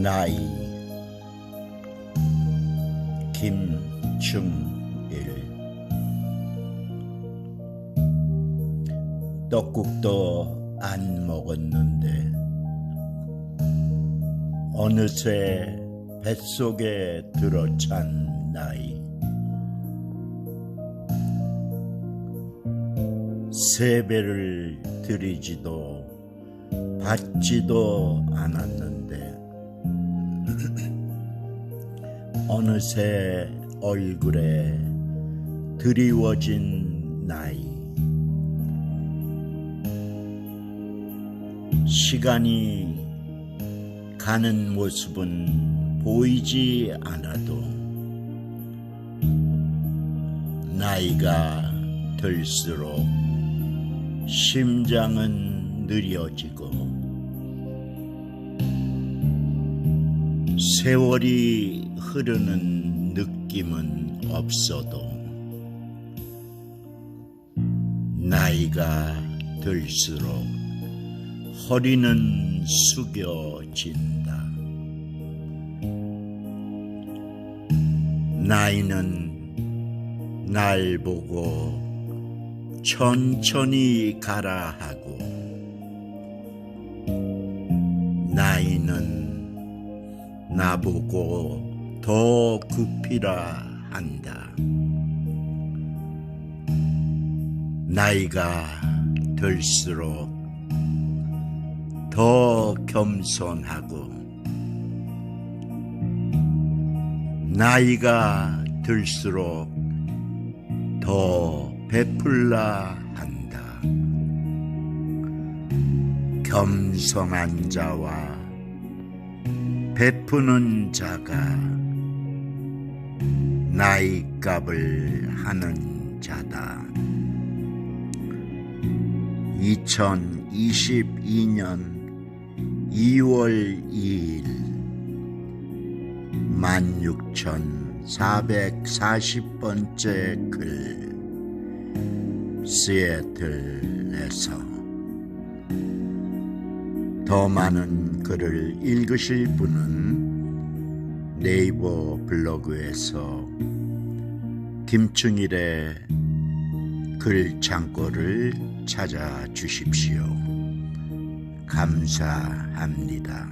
나이. 김충일. 떡국도 안 먹었는데 어느새 뱃속에 들어찬 나이. 세배를 드리지도 받지도 않았는데 어느새 얼굴에 드리워진 나이. 시간이 가는 모습은 보이지 않아도 나이가 들수록 심장은 느려지고 세월이 흐르는 느낌은 없어도 나이가 들수록 허리는 숙여진다. 나이는 날 보고 천천히 가라 하고 나이는 나보고 더 급히라 한다. 나이가 들수록 더 겸손하고 나이가 들수록 더 베풀라 한다. 겸손한 자와 베푸는 자가 나이 값을 하는 자다. 2022년 2월 2일 16,440번째 글 시애틀에서 더 많은 글을 읽으실 분은 네이버 블로그에서 김충일의 글 창고를 찾아 주십시오. 감사합니다.